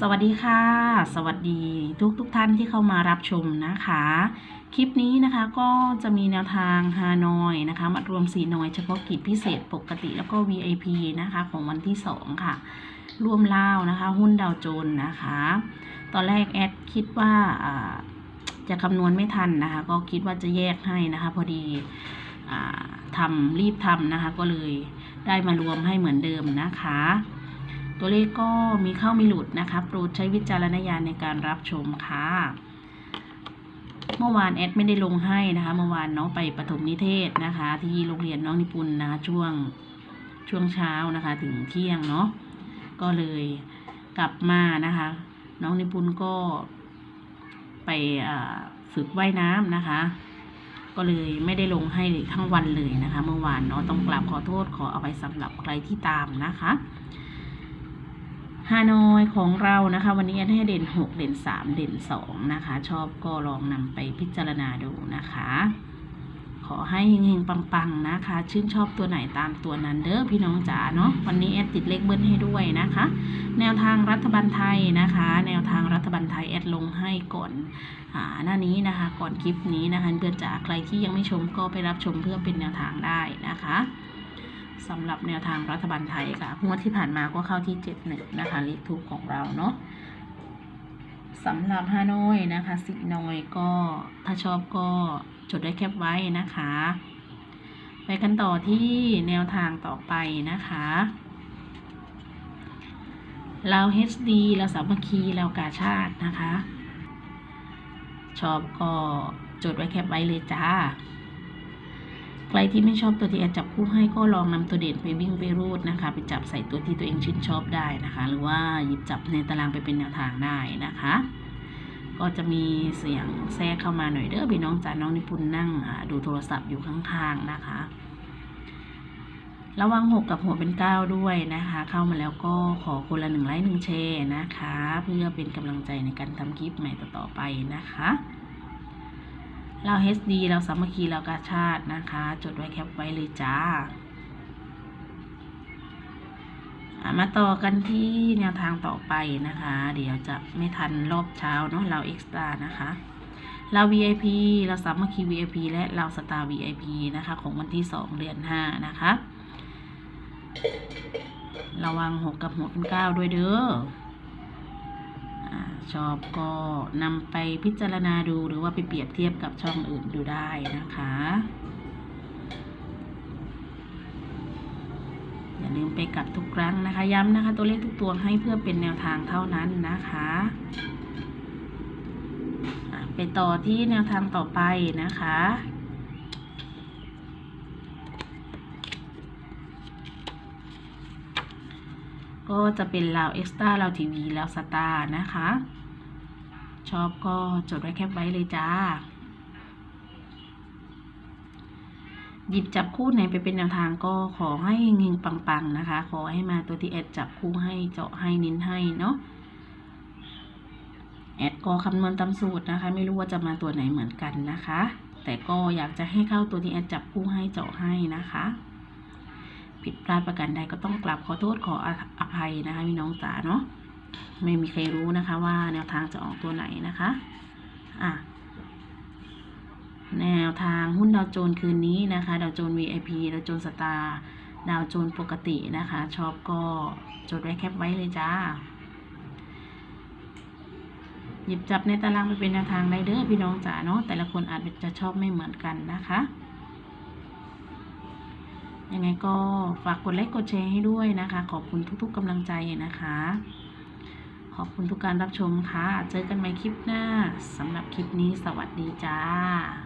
สวัสดีค่ะ สวัสดีทุกทุกท่านที่เข้ามารับชมนะคะ คลิปนี้นะคะก็จะมีแนวทางฮานอยนะคะมารวมสีนอยเฉพาะกิจพิเศษปกติแล้วก็ VIP นะคะของวันที่ 2 ค่ะร่วมเล่านะคะ หุ้นดาวโจนส์นะคะ ตอนแรกแอดคิดว่าจะคำนวณไม่ทันนะคะ ก็คิดว่าจะแยกให้นะคะ พอดีอทำรีบทำนะคะ ก็เลยได้มารวมให้เหมือนเดิมนะคะ ตัวเลขก็มีเข้ามีหลุดนะคะโปรดใช้วิจารณญาณในการรับชมค่ะ เมื่อวานแอดไม่ได้ลงให้นะคะ เมื่อวานน้องไปปฐมนิเทศนะคะ ที่โรงเรียนน้องนิปุนนะคะช่วงช่วงเช้านะคะ ถึงเที่ยงเนาะก็เลยกลับมานะคะ น้องนิปุนก็ไปฝึกว่ายน้ำนะคะ ก็เลยไม่ได้ลงให้ทั้งวันเลยนะคะ เมื่อวานเนาะต้องกราบขอโทษขอเอาไปสำหรับใครที่ตามนะคะ ฮานอยของเรานะคะ วันนี้แอดให้เด่น 6 เด่น 3 เด่น 2 นะคะ ชอบก็ลองนำไปพิจารณาดูนะคะ ขอให้เฮงๆปังๆนะคะ ชื่นชอบตัวไหนตามตัวนั้นเด้อพี่น้องจ๋าเนาะวันนี้แอดติดเลขเบิ้ลให้ด้วยนะคะ แนวทางรัฐบาลไทยนะคะ แนวทางรัฐบาลไทยแอดลงให้ก่อนอ่าหน้านี้นะคะ ก่อนคลิปนี้นะคะเพื่อนจ๋าใครที่ยังไม่ชมก็ไปรับชมเพื่อเป็นแนวทางได้นะคะ สำหรับแนวทางรัฐบาลไทยค่ะงวดที่ผ่านมาก็เข้าที่เจ็ดหนึ่งนะคะเลขทูกของเราเนาะสำหรับฮานอยนะคะสีนอยก็ถ้าชอบก็จดได้แคปไว้นะคะ ไปกันต่อที่แนวทางต่อไปนะคะเรา HD เราสามัคคีเรากาชาตินะคะ ชอบก็จดไว้แคปไว้เลยจ้า ใครที่ไม่ชอบตัวที่แอดจับคู่ให้ก็ลองนำตัวเด่นไปวิ่งไปรูดนะคะ ไปจับใส่ตัวที่ตัวเองชื่นชอบได้นะคะ หรือว่าหยิบจับในตารางไปเป็นแนวทางได้นะคะ ก็จะมีเสียงแทรกเข้ามาหน่อยเด้อพี่น้องจ๋าน้องนิพุนนั่งดูโทรศัพท์อยู่ข้างๆนะคะ ระวังหกกับหัวเป็นเก้าด้วยนะคะ เข้ามาแล้วก็ขอคนละหนึ่งไลค์หนึ่งแชร์นะคะ เพื่อเป็นกำลังใจในการทำคลิปใหม่ต่อๆไปนะคะ เรา HD เราสามัคคีเรากาชาตินะคะ จดไว้แคปไว้เลยจ้ามาต่อกันที่แนวทางต่อไปนะคะ เดี๋ยวจะไม่ทันรอบเช้าเนาะเราเอ็กซ์ตร้านะคะเรา VIP เราสามัคคี VIP และเราสตาร์ VIP นะคะ ของวันที่สองเดือนห้านะคะ ระวังหกกับหัวเป็นเก้าด้วยเด้อ ชอบก็นำไปพิจารณาดูหรือว่าไปเปรียบเทียบกับช่องอื่นดูได้นะคะ อย่าลืมไปกลับทุกครั้งนะคะ ย้ำนะคะ ตัวเลขทุกตัวให้เพื่อเป็นแนวทางเท่านั้นนะคะอะไปต่อที่แนวทางต่อไปนะคะ ก็จะเป็นลาวเอ็กซ์ต้าลาวทีวีลาวสตาร์นะคะ ชอบก็จดไว้แคปไว้เลยจ้า หยิบจับคู่ไหนไปเป็นแนวทางก็ขอให้เงิงปังๆนะคะ ขอให้มาตัวที่แอดจับคู่ให้เจาะให้นิ้นให้เนาะแอดก็คำนวณตามสูตรนะคะ ไม่รู้ว่าจะมาตัวไหนเหมือนกันนะคะ แต่ก็อยากจะให้เข้าตัวที่แอดจับคู่ให้เจาะให้นะคะ ผิดพลาดประการใดก็ต้องกลับขอโทษขออภัยนะคะพี่น้องจ๋าเนาะไม่มีใครรู้นะคะว่าแนวทางจะออกตัวไหนนะคะอะแนวทางหุ้นดาวโจน์คืนนี้นะคะ ดาวโจน VIP ดาวโจนสตาร์ดาวโจนปกตินะคะชอบก็จดไว้แคปไว้เลยจ้า หยิบจับในตารางไปเป็นแนวทางได้เด้อพี่น้องจ๋าเนาะแต่ละคนอาจจะชอบไม่เหมือนกันนะคะ ยังไงก็ฝากกดไลค์กดแชร์ให้ด้วยนะคะ ขอบคุณทุกๆกำลังใจนะคะ ขอบคุณทุกการรับชมค่ะ เจอกันใหม่คลิปหน้าสำหรับคลิปนี้สวัสดีจ้า